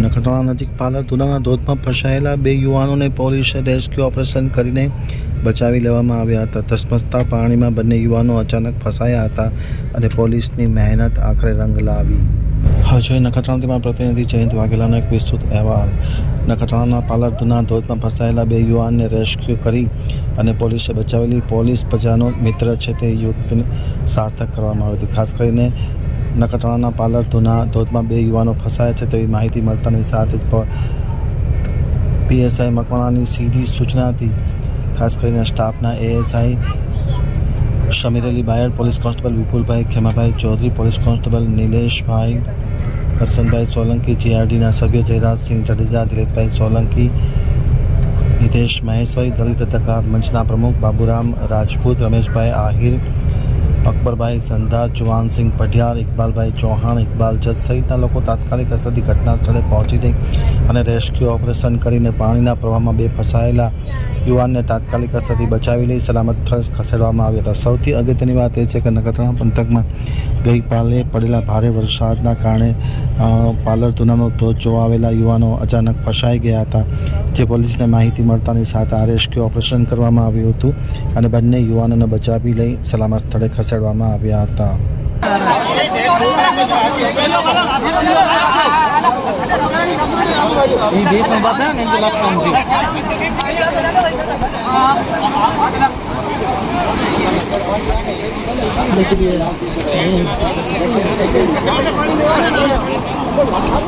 નખત્રાણા નજીક પાલર તુલાના ધોધમાં ફસાયેલા બે યુવાનોને પોલીસે રેસ્ક્યુ ઓપરેશન કરીને બચાવી લેવામાં આવ્યા હતા. ધસમસતા પાણીમાં બંને યુવાનો અચાનક ફસાયા હતા અને પોલીસની મહેનત આખરે રંગ લાવી. હવે નખત્રાણાથીમાં પ્રતિનિધિ જયંત વાઘેલાનો એક વિસ્તૃત અહેવાલ. નખત્રાણાના પાલર તુના ધોધમાં ફસાયેલા બે યુવાનને રેસ્ક્યુ કરી અને પોલીસે બચાવેલી પોલીસ પ્રજાનો મિત્ર છે તે યુક્તને સાર્થક કરવામાં આવી હતી. ખાસ કરીને નખત્રાણાના પાલર ધોના ધોધમાં બે યુવાનો ફસાયા છે તેવી માહિતી મળતાની સાથે જ પીએસઆઈ મકવાણાની સીધી સૂચનાથી ખાસ કરીને સ્ટાફના ASI Sameer Ali Bayad, police constable Vipulbhai Khemabhai Chaudhari, police constable Nileshbhai Karsanbhai Solanki, જીઆરડીના સભ્ય જયરાજસિંહ જાડેજા, દિલીપભાઈ સોલંકી હિતેશ મહેશભાઈ દલિત અધિકાર મંચના પ્રમુખ બાબુરામ રાજપૂત, રમેશભાઈ આહિર અકબરભાઈ સંધા, જુવાનસિંહ પઢિયાર, ઇકબાલભાઈ ચૌહાણ ઇકબાલ જજ સહિતના લોકો તાત્કાલિક અસરથી ઘટના સ્થળે પહોંચી જઈ અને રેસ્ક્યુ ઓપરેશન કરીને પાણીના પ્રવાહમાં બે ફસાયેલા યુવાનને તાત્કાલિક અસરથી બચાવી લઈ સલામત સ્થળે ખસેડવામાં આવ્યા હતા. સૌથી અગત્યની વાત એ છે કે નખત્રાણા પંથકમાં ગઈકાલે પડેલા ભારે વરસાદના કારણે પાલર તુનાનો ધોધ જોવા આવેલા યુવાનો અચાનક ફસાઈ ગયા હતા, જે પોલીસને માહિતી મળતાની સાથે આ રેસ્ક્યુ ઓપરેશન કરવામાં આવ્યું હતું અને બંને યુવાનોને બચાવી લઈ સલામત સ્થળે ખસેડવામાં આવ્યા હતા.